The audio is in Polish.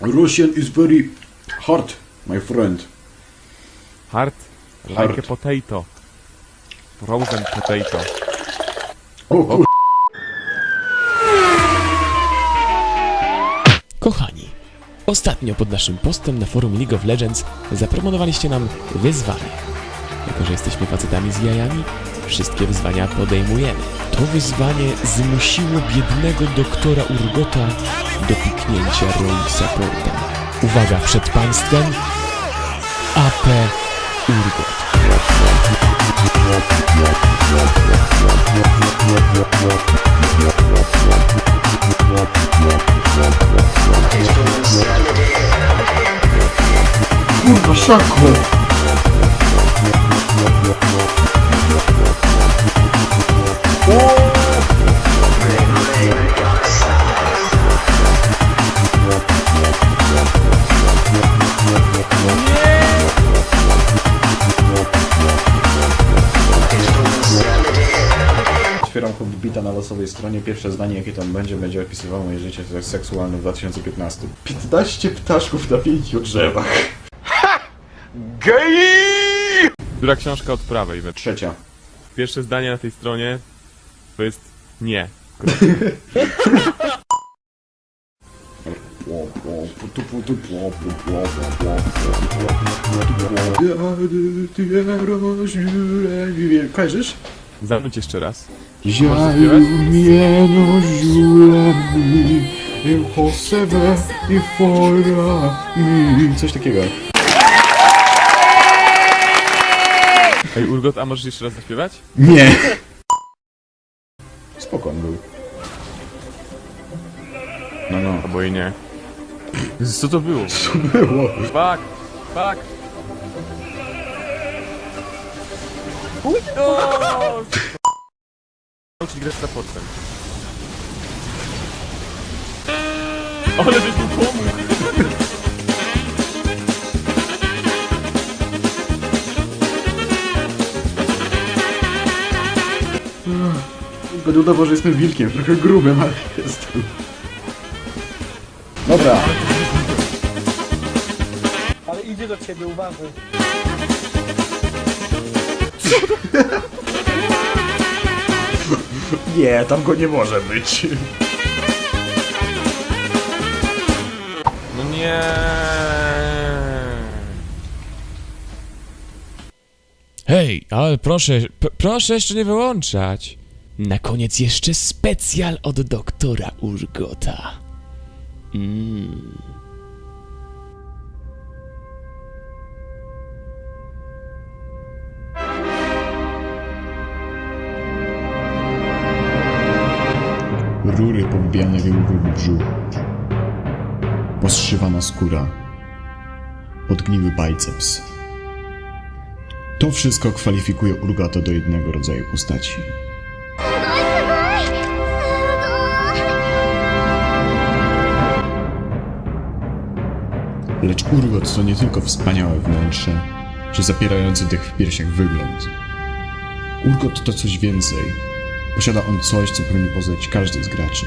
Russian is very hard, my friend. Hard, like Hard. a potato. Frozen potato. O kur... Kochani, ostatnio pod naszym postem na forum League of Legends zaproponowaliście nam wyzwanie. Jako, że jesteśmy facetami z jajami, wszystkie wyzwania podejmujemy. To wyzwanie zmusiło biednego doktora Urgota do piknięcia roli supporta. Uwaga przed państwem, AP Urgot. Kurwa! Otwieram Hobbita na losowej stronie. Pierwsze zdanie, jakie tam będzie, będzie opisywało moje życie seksualne w 2015. 15 ptaszków na pięciu drzewach. Która książka od prawej? we- Trzecia. Pierwsze zdanie na tej stronie to jest nie. Kojarzysz? Zanudź jeszcze raz. Ziaju mieno ziulemi i posewę i fora mi. Coś takiego. Ej, Urgot, a możesz jeszcze raz zaśpiewać? Nie. Spoko był. No no. Albo i nie. Co to było? Było. Fuck! Fuck! Uj! Nauczyć grać z raportem. Ale byś mi pomógł! Będę udawał, że jestem wilkiem, trochę grubym, ale jestem. Dobra. Ale idzie do ciebie, uważaj. Nie, tam go nie może być. No nie. Hej, ale proszę, proszę jeszcze nie wyłączać. Na koniec jeszcze specjal od doktora Urgota. Mm. Rury pobijane w brzuch. Poszywana skóra. Podgniły biceps. To wszystko kwalifikuje Urgota do jednego rodzaju postaci. Lecz Urgot to nie tylko wspaniałe wnętrze, czy zapierający dech w piersiach wygląd. Urgot to coś więcej. Posiada on coś, co powinien poznać każdy z graczy.